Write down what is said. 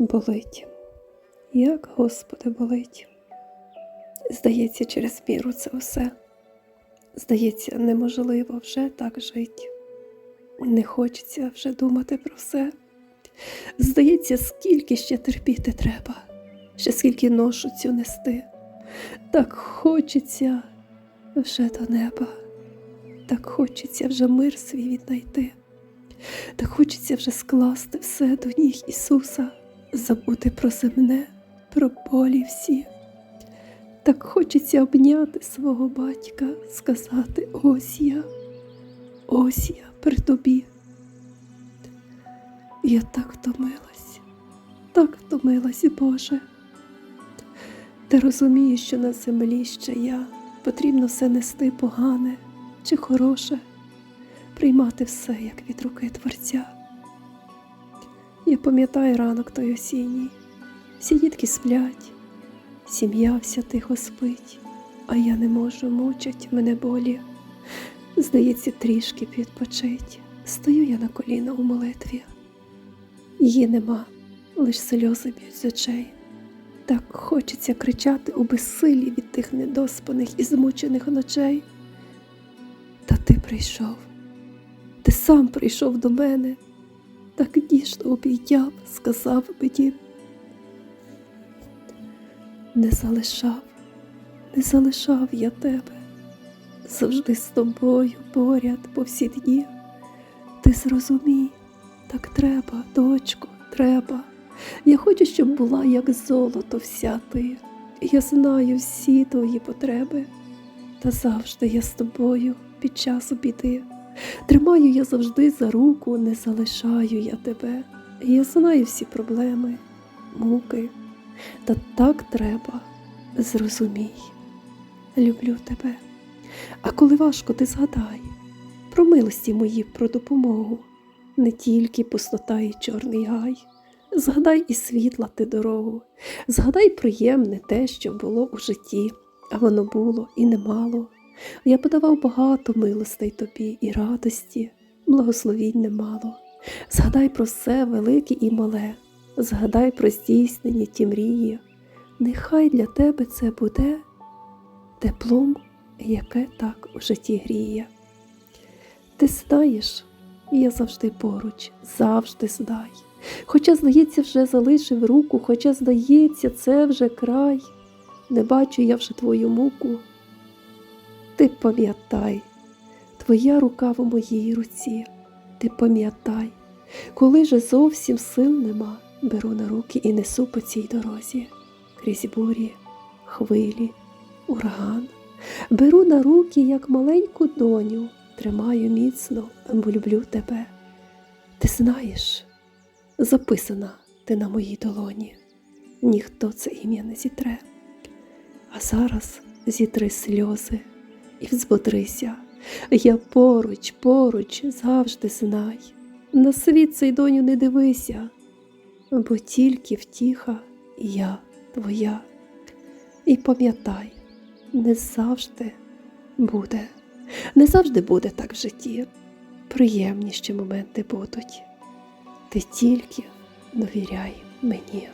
Болить, як Господи, болить. Здається, через міру це все. Здається, неможливо вже так жити. Не хочеться вже думати про все. Здається, скільки ще терпіти треба, ще скільки ношу цю нести. Так хочеться вже до неба, так хочеться вже мир свій віднайти. Так хочеться вже скласти все до ніг Ісуса, забути про земне, про болі всі. Так хочеться обняти свого батька, сказати ось я, ось я при тобі. Я так втомилась, так втомилась, Боже. Ти розумієш, що на землі ще я потрібно все нести погане чи хороше приймати все, як від руки Творця. Я пам'ятаю ранок той осінній, всі дітки сплять, сім'я вся тихо спить, а я не можу мучать мене болі. Здається, трішки відпочить. Стою я на коліна у молитві. Її нема, лиш сльози б'ють з очей. Так хочеться кричати у безсилі від тих недоспаних і змучених ночей. Та ти прийшов, ти сам прийшов до мене, так ніжно обійняв, сказав мені. Не залишав, не залишав я тебе, завжди з тобою поряд по всі дні. Ти зрозумій, так треба, дочко, треба. Я хочу, щоб була як золото вся ти. Я знаю всі твої потреби, та завжди я з тобою під час біди. Тримаю я завжди за руку, не залишаю я тебе. Я знаю всі проблеми, муки, та так треба, зрозумій. Люблю тебе. А коли важко, ти згадай про милості мої, про допомогу, не тільки пустота і чорний гай. Згадай і світла ти дорогу, згадай приємне те, що було у житті, а воно було і немало. Я подавав багато милостей тобі і радості, благословінь немало. Згадай про все велике і мале, згадай про здійснені ті мрії. Нехай для тебе це буде теплом, яке так у житті гріє. Ти знаєш, я завжди поруч, завжди знай. Хоча, здається, вже залишив руку, хоча, здається, це вже край, не бачу я вже твою муку. Ти пам'ятай, твоя рука в моїй руці, ти пам'ятай, коли же зовсім сил нема, беру на руки і несу по цій дорозі, крізь бурі, хвилі, ураган, беру на руки, як маленьку доню, тримаю міцно, бо люблю тебе. Ти знаєш, записана ти на моїй долоні, ніхто це ім'я не зітре. А зараз зітри сльози і взбодрися. Я поруч, поруч, завжди знай. На світ цей доню не дивися, бо тільки втіха я твоя. І пам'ятай, не завжди буде, не завжди буде так в житті. Приємніші моменти будуть. Ти тільки довіряй мені.